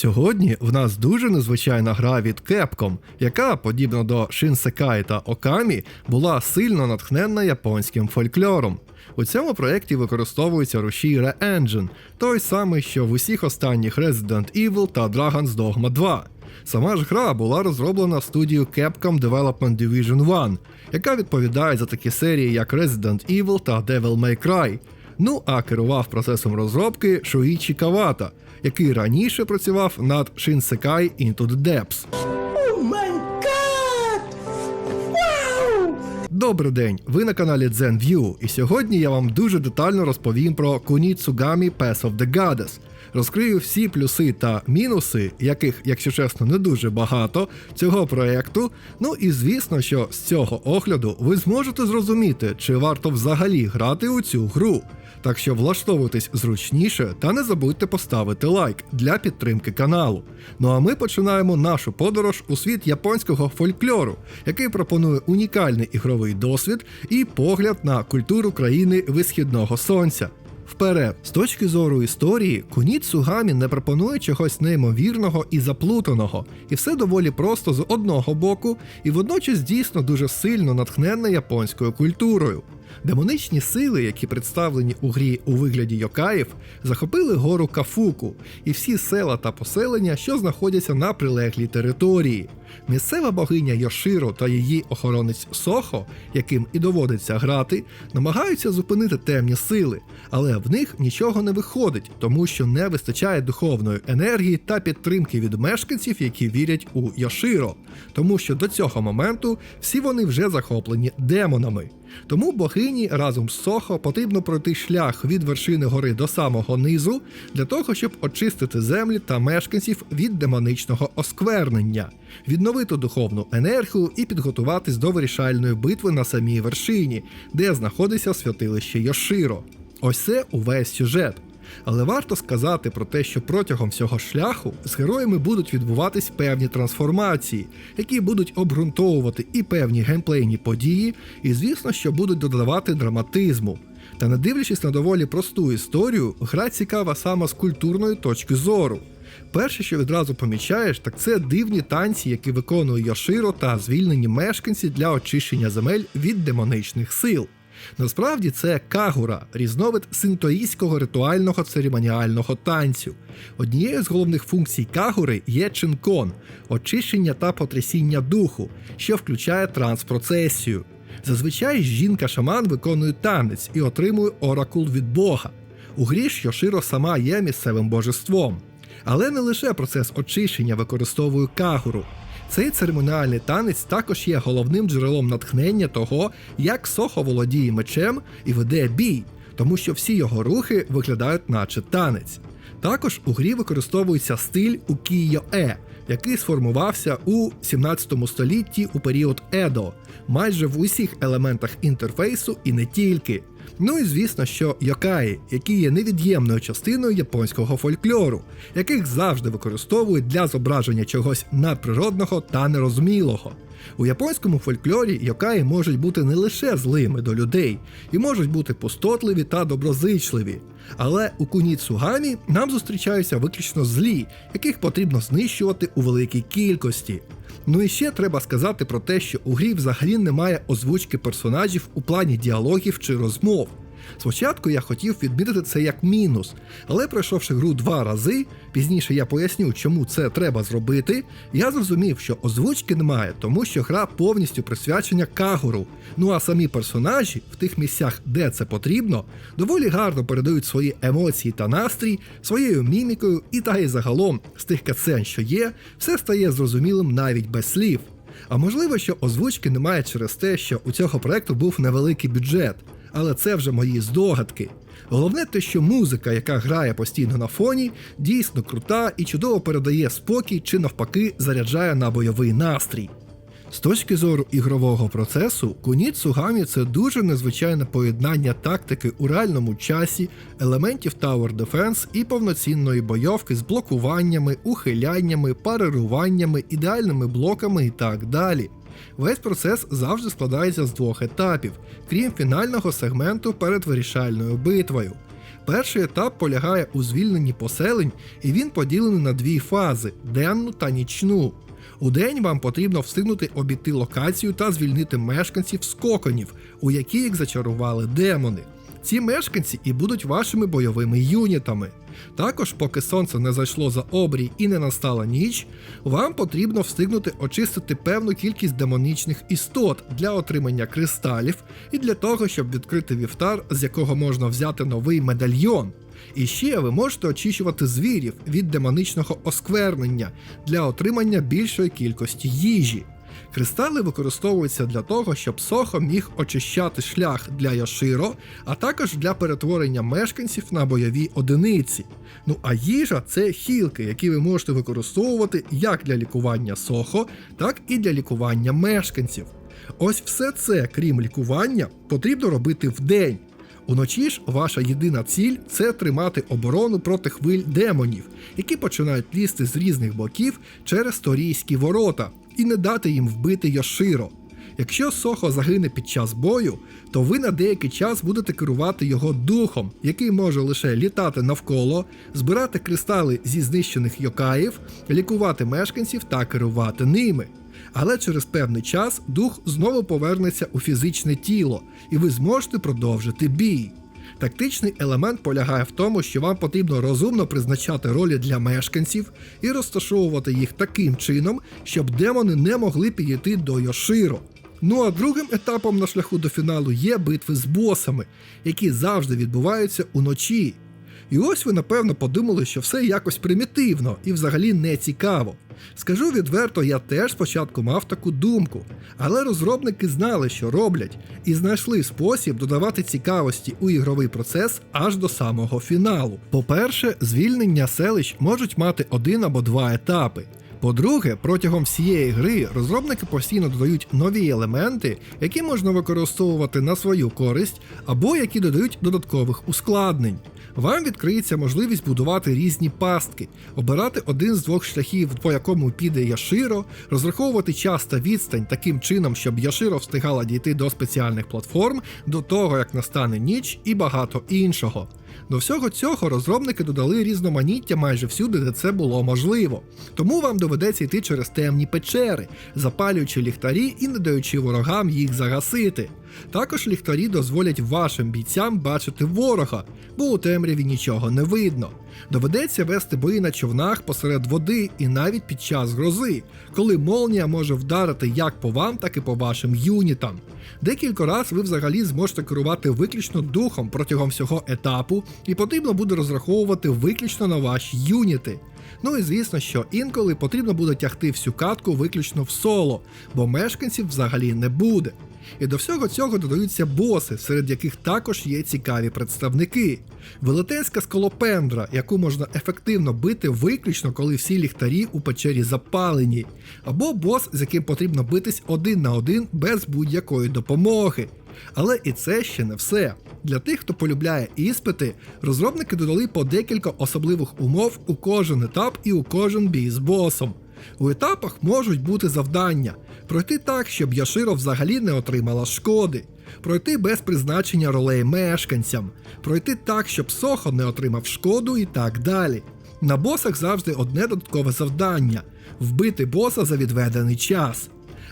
Сьогодні в нас дуже незвичайна гра від Capcom, яка, подібно до Shinsekai та Okami, була сильно натхненна японським фольклором. У цьому проєкті використовується рушій Re-Engine, той самий, що в усіх останніх Resident Evil та Dragon's Dogma 2. Сама ж гра була розроблена студією Capcom Development Division 1, яка відповідає за такі серії, як Resident Evil та Devil May Cry. Ну а керував процесом розробки Шуїчі Кавата, який раніше працював над Shinsekai Into the Depths. Добрий день! Ви на каналі Zen View, і сьогодні я вам дуже детально розповім про Kunitsugami Path of the Goddess. Розкрию всі плюси та мінуси, яких, якщо чесно, не дуже багато, цього проекту. Ну і звісно, що з цього огляду ви зможете зрозуміти, чи варто взагалі грати у цю гру. Так що влаштовуйтесь зручніше та не забудьте поставити лайк для підтримки каналу. Ну а ми починаємо нашу подорож у світ японського фольклору, який пропонує унікальний ігровий досвід і погляд на культуру країни висхідного сонця. Вперед, з точки зору історії, Куніт Сугамі не пропонує чогось неймовірного і заплутаного, і все доволі просто з одного боку, і водночас дійсно дуже сильно натхненне японською культурою. Демоничні сили, які представлені у грі у вигляді Йокаїв, захопили гору Кафуку і всі села та поселення, що знаходяться на прилеглій території. Місцева богиня Йоширо та її охоронець Сохо, яким і доводиться грати, намагаються зупинити темні сили, але в них нічого не виходить, тому що не вистачає духовної енергії та підтримки від мешканців, які вірять у Йоширо, тому що до цього моменту всі вони вже захоплені демонами. Тому богині разом з Сохо потрібно пройти шлях від вершини гори до самого низу для того, щоб очистити землі та мешканців від демоничного осквернення, відновити духовну енергію і підготуватись до вирішальної битви на самій вершині, де знаходиться святилище Йоширо. Ось це увесь сюжет. Але варто сказати про те, що протягом всього шляху з героями будуть відбуватись певні трансформації, які будуть обґрунтовувати і певні геймплейні події, і звісно, що будуть додавати драматизму. Та не дивлячись на доволі просту історію, гра цікава саме з культурної точки зору. Перше, що відразу помічаєш, так це дивні танці, які виконує Йоширо та звільнені мешканці для очищення земель від демоничних сил. Насправді це кагура, різновид синтоїстського ритуального церемоніального танцю. Однією з головних функцій кагури є чинкон очищення та потрясіння духу, що включає транспроцесію. Зазвичай жінка-шаман виконує танець і отримує оракул від Бога. У грі Йоширо сама є місцевим божеством. Але не лише процес очищення використовує кагуру. Цей церемоніальний танець також є головним джерелом натхнення того, як Сохо володіє мечем і веде бій, тому що всі його рухи виглядають наче танець. Також у грі використовується стиль укійо-е, який сформувався у 17 столітті у період Едо, майже в усіх елементах інтерфейсу і не тільки. Ну і звісно, що йокаї, які є невід'ємною частиною японського фольклору, яких завжди використовують для зображення чогось надприродного та нерозумілого. У японському фольклорі йокаї можуть бути не лише злими до людей, і можуть бути пустотливі та доброзичливі. Але у Куніцугамі нам зустрічаються виключно злі, яких потрібно знищувати у великій кількості. Ну і ще треба сказати про те, що у грі взагалі немає озвучки персонажів у плані діалогів чи розмов. Спочатку я хотів відмітити це як мінус, але пройшовши гру два рази, пізніше я поясню, чому це треба зробити, я зрозумів, що озвучки немає, тому що гра повністю присвячена кагуру. Ну а самі персонажі в тих місцях, де це потрібно, доволі гарно передають свої емоції та настрій своєю мімікою, і та й загалом з тих кацен, що є, все стає зрозумілим навіть без слів. А можливо, що озвучки немає через те, що у цього проекту був невеликий бюджет але це вже мої здогадки. Головне те, що музика, яка грає постійно на фоні, дійсно крута і чудово передає спокій чи навпаки заряджає на бойовий настрій. З точки зору ігрового процесу, Куніт Сугамі це дуже незвичайне поєднання тактики у реальному часі, елементів Tower Defense і повноцінної бойовки з блокуваннями, ухиляннями, парируваннями, ідеальними блоками і так далі. Весь процес завжди складається з двох етапів, крім фінального сегменту перед вирішальною битвою. Перший етап полягає у звільненні поселень, і він поділений на дві фази денну та нічну. У день вам потрібно встигнути обійти локацію та звільнити мешканців скоконів, у які їх зачарували демони. Ці мешканці і будуть вашими бойовими юнітами. Також, поки сонце не зайшло за обрій і не настала ніч, вам потрібно встигнути очистити певну кількість демонічних істот для отримання кристалів і для того, щоб відкрити вівтар, з якого можна взяти новий медальйон. І ще ви можете очищувати звірів від демоничного осквернення для отримання більшої кількості їжі. Кристали використовуються для того, щоб Сохо міг очищати шлях для Яширо, а також для перетворення мешканців на бойові одиниці. Ну а їжа це хілки, які ви можете використовувати як для лікування Сохо, так і для лікування мешканців. Ось все це, крім лікування, потрібно робити вдень. Уночі ж ваша єдина ціль це тримати оборону проти хвиль демонів, які починають лізти з різних боків через торійські ворота, і не дати їм вбити Йоширо. Якщо Сохо загине під час бою, то ви на деякий час будете керувати його духом, який може лише літати навколо, збирати кристали зі знищених йокаїв, лікувати мешканців та керувати ними. Але через певний час дух знову повернеться у фізичне тіло, і ви зможете продовжити бій. Тактичний елемент полягає в тому, що вам потрібно розумно призначати ролі для мешканців і розташовувати їх таким чином, щоб демони не могли підійти до Йоширо. Ну а другим етапом на шляху до фіналу є битви з босами, які завжди відбуваються уночі. І ось ви напевно подумали, що все якось примітивно і взагалі не цікаво. Скажу відверто, я теж спочатку мав таку думку, але розробники знали, що роблять, і знайшли спосіб додавати цікавості у ігровий процес аж до самого фіналу. По-перше, звільнення селищ можуть мати один або два етапи. По-друге, протягом всієї гри розробники постійно додають нові елементи, які можна використовувати на свою користь, або які додають додаткових ускладнень. Вам відкриється можливість будувати різні пастки, обирати один з двох шляхів, по якому піде Яширо, розраховувати час та відстань таким чином, щоб Яширо встигала дійти до спеціальних платформ, до того як настане ніч і багато іншого. До всього цього розробники додали різноманіття майже всюди, де це було можливо. Тому вам доведеться йти через темні печери, запалюючи ліхтарі і не даючи ворогам їх загасити. Також ліхтарі дозволять вашим бійцям бачити ворога, бо у темряві нічого не видно. Доведеться вести бої на човнах посеред води і навіть під час грози, коли молнія може вдарити як по вам, так і по вашим юнітам. Декілька раз ви взагалі зможете керувати виключно духом протягом всього етапу, і потрібно буде розраховувати виключно на ваші юніти. Ну і звісно, що інколи потрібно буде тягти всю катку виключно в соло, бо мешканців взагалі не буде. І до всього цього додаються боси, серед яких також є цікаві представники. Велетенська скалопендра, яку можна ефективно бити виключно, коли всі ліхтарі у печері запалені, або бос, з яким потрібно битись один на один без будь-якої допомоги. Але і це ще не все. Для тих, хто полюбляє іспити, розробники додали по декілька особливих умов у кожен етап і у кожен бій з босом. У етапах можуть бути завдання пройти так, щоб Яширо взагалі не отримала шкоди, пройти без призначення ролей мешканцям, пройти так, щоб Сохо не отримав шкоду і так далі. На босах завжди одне додаткове завдання вбити боса за відведений час.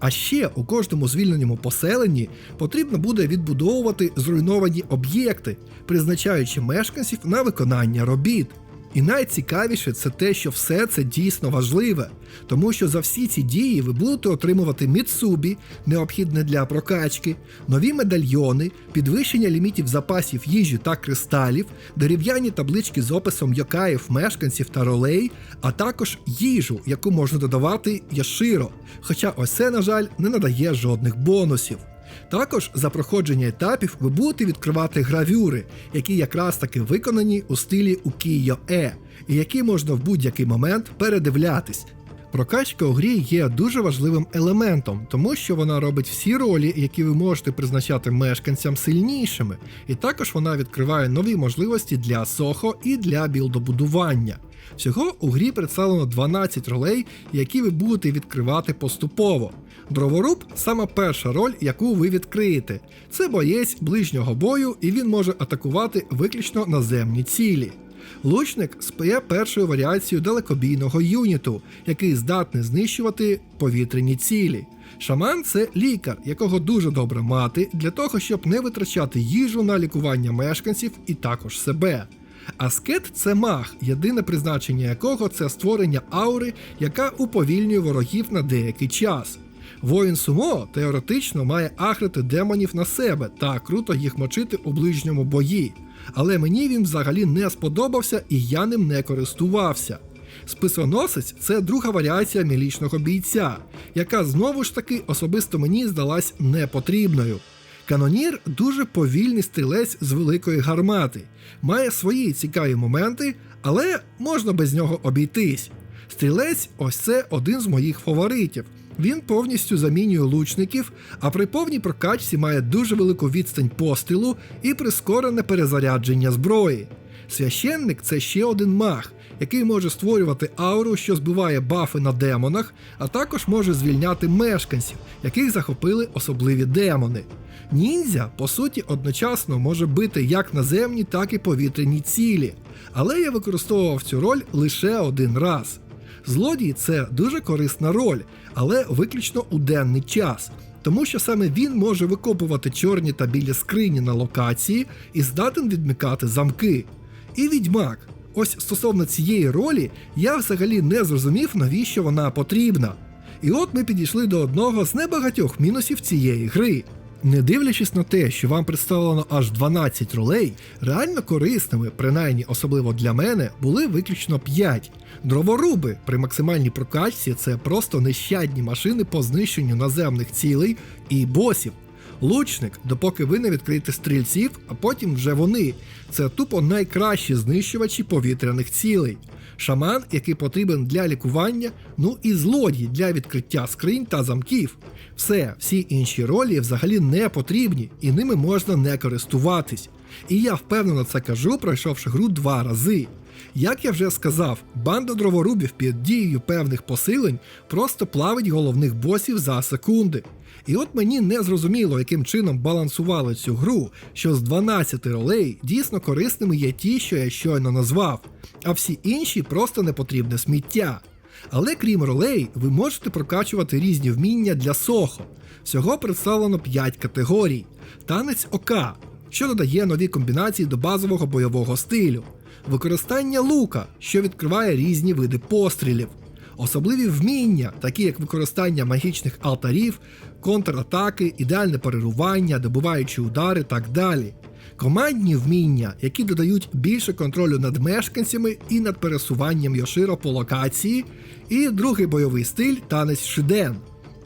А ще у кожному звільненому поселенні потрібно буде відбудовувати зруйновані об'єкти, призначаючи мешканців на виконання робіт. І найцікавіше це те, що все це дійсно важливе, тому що за всі ці дії ви будете отримувати міцубі, необхідне для прокачки, нові медальйони, підвищення лімітів запасів їжі та кристалів, дерев'яні таблички з описом йокаїв, мешканців та ролей, а також їжу, яку можна додавати яширо. Хоча ось це, на жаль, не надає жодних бонусів. Також за проходження етапів ви будете відкривати гравюри, які якраз таки виконані у стилі Укійо-е, і які можна в будь-який момент передивлятись. Прокачка у грі є дуже важливим елементом, тому що вона робить всі ролі, які ви можете призначати мешканцям сильнішими, і також вона відкриває нові можливості для сохо і для білдобудування. Всього у грі представлено 12 ролей, які ви будете відкривати поступово. Дроворуб саме перша роль, яку ви відкриєте. Це боєць ближнього бою, і він може атакувати виключно наземні цілі. Лучник спає першою варіацією далекобійного юніту, який здатний знищувати повітряні цілі. Шаман це лікар, якого дуже добре мати для того, щоб не витрачати їжу на лікування мешканців і також себе. Аскет це маг, єдине призначення якого це створення аури, яка уповільнює ворогів на деякий час. Воїн Сумо теоретично має ахрити демонів на себе та круто їх мочити у ближньому бої. Але мені він взагалі не сподобався і я ним не користувався. Списоносець це друга варіація мілічного бійця, яка знову ж таки особисто мені здалась непотрібною. Канонір дуже повільний стрілець з великої гармати, має свої цікаві моменти, але можна без нього обійтись. Стрілець ось це один з моїх фаворитів. Він повністю замінює лучників, а при повній прокачці має дуже велику відстань пострілу і прискорене перезарядження зброї. Священник це ще один маг, який може створювати ауру, що збиває бафи на демонах, а також може звільняти мешканців, яких захопили особливі демони. Ніндзя, по суті, одночасно може бити як наземні, так і повітряні цілі, але я використовував цю роль лише один раз. Злодій це дуже корисна роль, але виключно у денний час, тому що саме він може викопувати чорні та білі скрині на локації і здатен відмикати замки. І відьмак. Ось стосовно цієї ролі я взагалі не зрозумів, навіщо вона потрібна. І от ми підійшли до одного з небагатьох мінусів цієї гри. Не дивлячись на те, що вам представлено аж 12 ролей, реально корисними, принаймні особливо для мене, були виключно 5. Дроворуби при максимальній прокачці це просто нещадні машини по знищенню наземних цілей і босів. Лучник, допоки ви не відкриєте стрільців, а потім вже вони. Це тупо найкращі знищувачі повітряних цілей. Шаман, який потрібен для лікування, ну і злодій для відкриття скринь та замків. Все, всі інші ролі взагалі не потрібні, і ними можна не користуватись. І я впевнено це кажу, пройшовши гру два рази. Як я вже сказав, банда дроворубів під дією певних посилень просто плавить головних босів за секунди. І от мені не зрозуміло, яким чином балансували цю гру, що з 12 ролей дійсно корисними є ті, що я щойно назвав, а всі інші просто непотрібне сміття. Але крім ролей, ви можете прокачувати різні вміння для сохо. Всього представлено 5 категорій: танець ОК, що додає нові комбінації до базового бойового стилю, використання лука, що відкриває різні види пострілів, особливі вміння, такі як використання магічних алтарів, контратаки, ідеальне перерування, добуваючі удари так далі. Командні вміння, які додають більше контролю над мешканцями і над пересуванням Йоширо по локації, і другий бойовий стиль танець Шиден.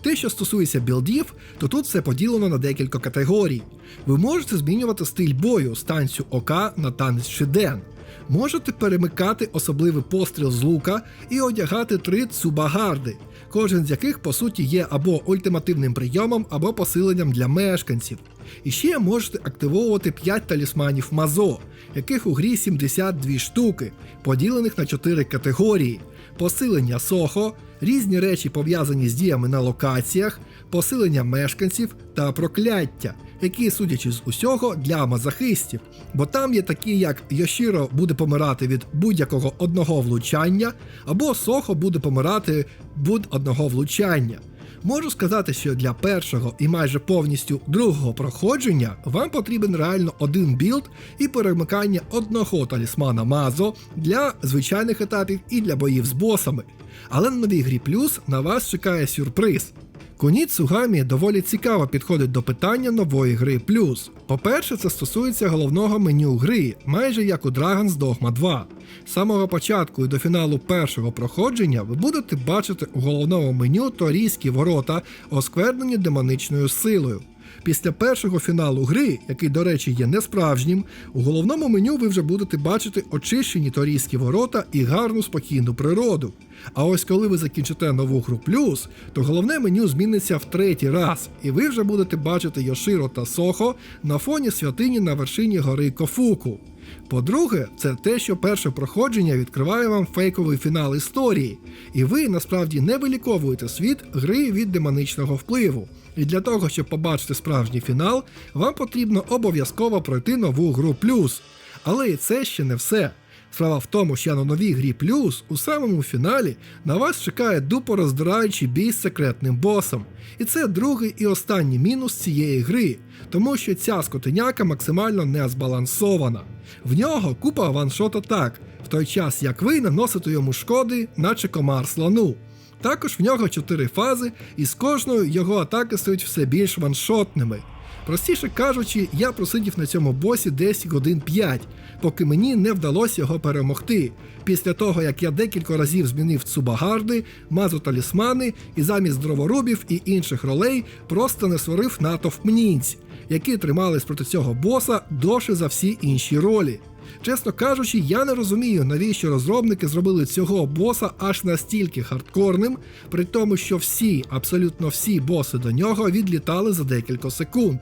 Те, що стосується білдів, то тут все поділено на декілька категорій. Ви можете змінювати стиль бою з танцю ОК на танець Шиден. Можете перемикати особливий постріл з лука і одягати три цубагарди, кожен з яких по суті є або ультимативним прийомом, або посиленням для мешканців. І ще можете активовувати 5 талісманів Мазо, яких у грі 72 штуки, поділених на 4 категорії: посилення Сохо, різні речі пов'язані з діями на локаціях, посилення мешканців та прокляття, які, судячи з усього, для мазохистів. Бо там є такі, як Йошіро буде помирати від будь-якого одного влучання, або Сохо буде помирати від одного влучання. Можу сказати, що для першого і майже повністю другого проходження вам потрібен реально один білд і перемикання одного талісмана Мазо для звичайних етапів і для боїв з босами. Але на новій грі плюс на вас чекає сюрприз. Куніт Цугамі доволі цікаво підходить до питання нової гри плюс. По-перше, це стосується головного меню гри, майже як у Dragon's Dogma 2. З самого початку і до фіналу першого проходження ви будете бачити у головному меню торійські ворота, осквернені демоничною силою. Після першого фіналу гри, який, до речі, є несправжнім, у головному меню ви вже будете бачити очищені торійські ворота і гарну спокійну природу. А ось коли ви закінчите нову гру плюс, то головне меню зміниться в третій раз, і ви вже будете бачити Йоширо та Сохо на фоні святині на вершині гори Кофуку. По-друге, це те, що перше проходження відкриває вам фейковий фінал історії, і ви насправді не виліковуєте світ гри від демоничного впливу. І для того, щоб побачити справжній фінал, вам потрібно обов'язково пройти нову гру плюс. Але і це ще не все. Справа в тому, що на новій грі плюс у самому фіналі на вас чекає дупороздираючий бій з секретним босом. І це другий і останній мінус цієї гри, тому що ця скотиняка максимально не збалансована. В нього купа ваншот атак, в той час як ви наносите йому шкоди, наче комар слону. Також в нього 4 фази, і з кожною його атаки стають все більш ваншотними. Простіше кажучи, я просидів на цьому босі десь годин 5, поки мені не вдалося його перемогти. Після того, як я декілька разів змінив цубагарди, мазу талісмани і замість дроворубів і інших ролей просто не створив натовп мнінць, які тримались проти цього боса довше за всі інші ролі. Чесно кажучи, я не розумію, навіщо розробники зробили цього боса аж настільки хардкорним, при тому, що всі, абсолютно всі боси до нього відлітали за декілька секунд.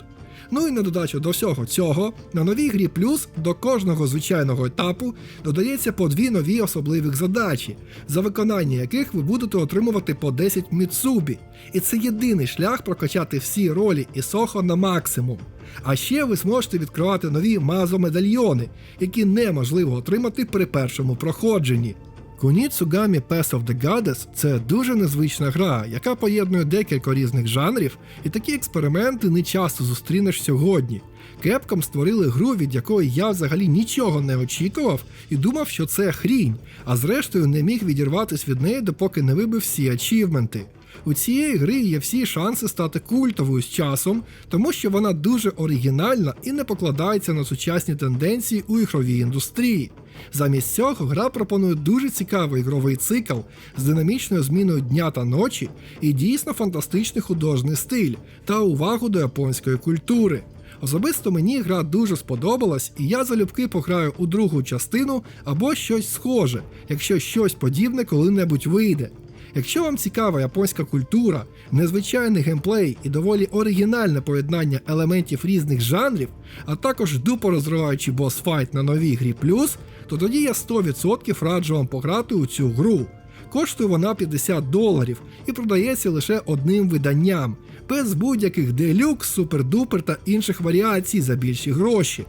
Ну і на додачу до всього цього, на новій грі плюс до кожного звичайного етапу додається по дві нові особливих задачі, за виконання яких ви будете отримувати по 10 міцубі. І це єдиний шлях прокачати всі ролі і сохо на максимум. А ще ви зможете відкривати нові мазо-медальйони, які неможливо отримати при першому проходженні. Kunitsugami Pass of the Goddess – це дуже незвична гра, яка поєднує декілька різних жанрів, і такі експерименти не часто зустрінеш сьогодні. Кепком створили гру, від якої я взагалі нічого не очікував і думав, що це хрінь, а зрештою не міг відірватися від неї, допоки не вибив всі ачівменти. У цієї гри є всі шанси стати культовою з часом, тому що вона дуже оригінальна і не покладається на сучасні тенденції у ігровій індустрії. Замість цього гра пропонує дуже цікавий ігровий цикл з динамічною зміною дня та ночі і дійсно фантастичний художній стиль та увагу до японської культури. Особисто мені гра дуже сподобалась, і я залюбки пограю у другу частину або щось схоже, якщо щось подібне коли-небудь вийде. Якщо вам цікава японська культура, незвичайний геймплей і доволі оригінальне поєднання елементів різних жанрів, а також дупо розриваючий босс-файт на новій грі плюс, то тоді я 100% раджу вам пограти у цю гру. Коштує вона 50 доларів і продається лише одним виданням, без будь-яких делюкс, супердупер та інших варіацій за більші гроші.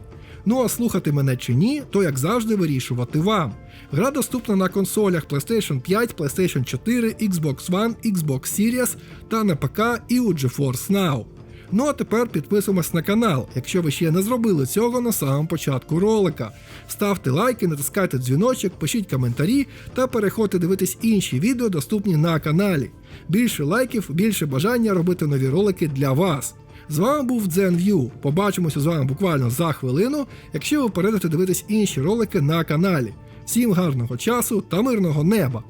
Ну а слухати мене чи ні, то як завжди вирішувати вам. Гра доступна на консолях PlayStation 5, PlayStation 4, Xbox One, Xbox Series та на ПК і у GeForce Now. Ну а тепер підписуємось на канал, якщо ви ще не зробили цього на самому початку ролика. Ставте лайки, натискайте дзвіночок, пишіть коментарі та переходьте дивитись інші відео, доступні на каналі. Більше лайків, більше бажання робити нові ролики для вас. З вами був DzenView. Побачимося з вами буквально за хвилину, якщо ви перейдете дивитись інші ролики на каналі. Всім гарного часу та мирного неба!